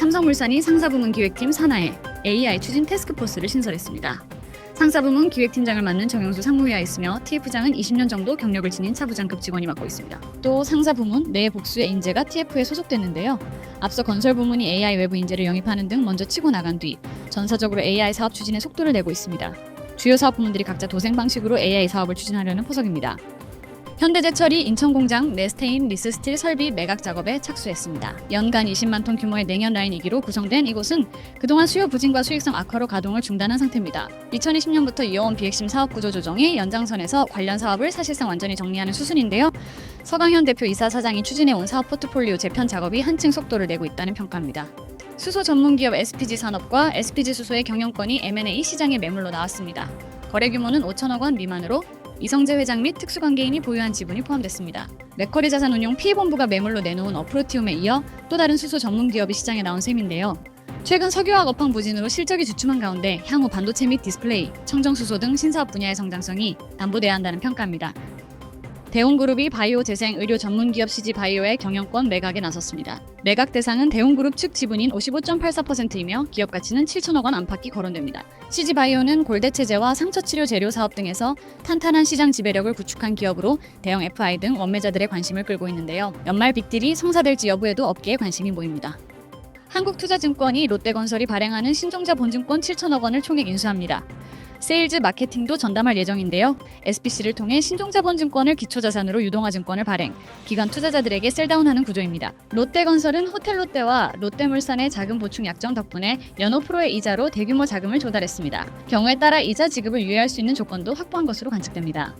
삼성물산이 상사부문 기획팀 산하에 AI 추진 태스크포스를 신설했습니다. 상사부문 기획팀장을 맡는 정영수 상무위가 있으며 TF장은 20년 정도 경력을 지닌 차부장급 직원이 맡고 있습니다. 또 상사부문 내 복수의 인재가 TF에 소속됐는데요. 앞서 건설부문이 AI 외부 인재를 영입하는 등 먼저 치고 나간 뒤 전사적으로 AI 사업 추진에 속도를 내고 있습니다. 주요 사업 부문들이 각자 도생 방식으로 AI 사업을 추진하려는 포석입니다. 현대제철이 인천공장 네스테인 리스스틸 설비 매각 작업에 착수했습니다. 연간 20만 톤 규모의 냉연 라인 2기로 구성된 이곳은 그동안 수요 부진과 수익성 악화로 가동을 중단한 상태입니다. 2020년부터 이어온 비핵심 사업 구조 조정이 연장선에서 관련 사업을 사실상 완전히 정리하는 수순인데요. 서강현 대표 이사 사장이 추진해 온 사업 포트폴리오 재편 작업이 한층 속도를 내고 있다는 평가입니다. 수소 전문 기업 SPG 산업과 SPG 수소의 경영권이 M&A 시장에 매물로 나왔습니다. 거래 규모는 5천억 원 미만으로 이성재 회장 및 특수관계인이 보유한 지분이 포함됐습니다. 맥커리 자산운용 P본부가 매물로 내놓은 어프로티움에 이어 또 다른 수소 전문 기업이 시장에 나온 셈인데요. 최근 석유화학 업황 부진으로 실적이 주춤한 가운데 향후 반도체 및 디스플레이, 청정수소 등 신사업 분야의 성장성이 담보돼야 한다는 평가입니다. 대웅그룹이 바이오 재생 의료 전문 기업 CG 바이오의 경영권 매각에 나섰습니다. 매각 대상은 대웅그룹 측 지분인 55.84%이며 기업 가치는 7천억 원 안팎이 거론됩니다. CG 바이오는 골대 체제와 상처 치료 재료 사업 등에서 탄탄한 시장 지배력을 구축한 기업으로 대형 FI 등 원매자들의 관심을 끌고 있는데요. 연말 빅딜이 성사될지 여부에도 업계에 관심이 모입니다. 한국투자증권이 롯데건설이 발행하는 신종자 본증권 7천억 원을 총액 인수합니다. 세일즈 마케팅도 전담할 예정인데요. SPC를 통해 신종자본증권을 기초자산으로 유동화증권을 발행, 기관 투자자들에게 셀다운하는 구조입니다. 롯데건설은 호텔롯데와 롯데물산의 자금 보충 약정 덕분에 연호 프로의 이자로 대규모 자금을 조달했습니다. 경우에 따라 이자 지급을 유예할 수 있는 조건도 확보한 것으로 관측됩니다.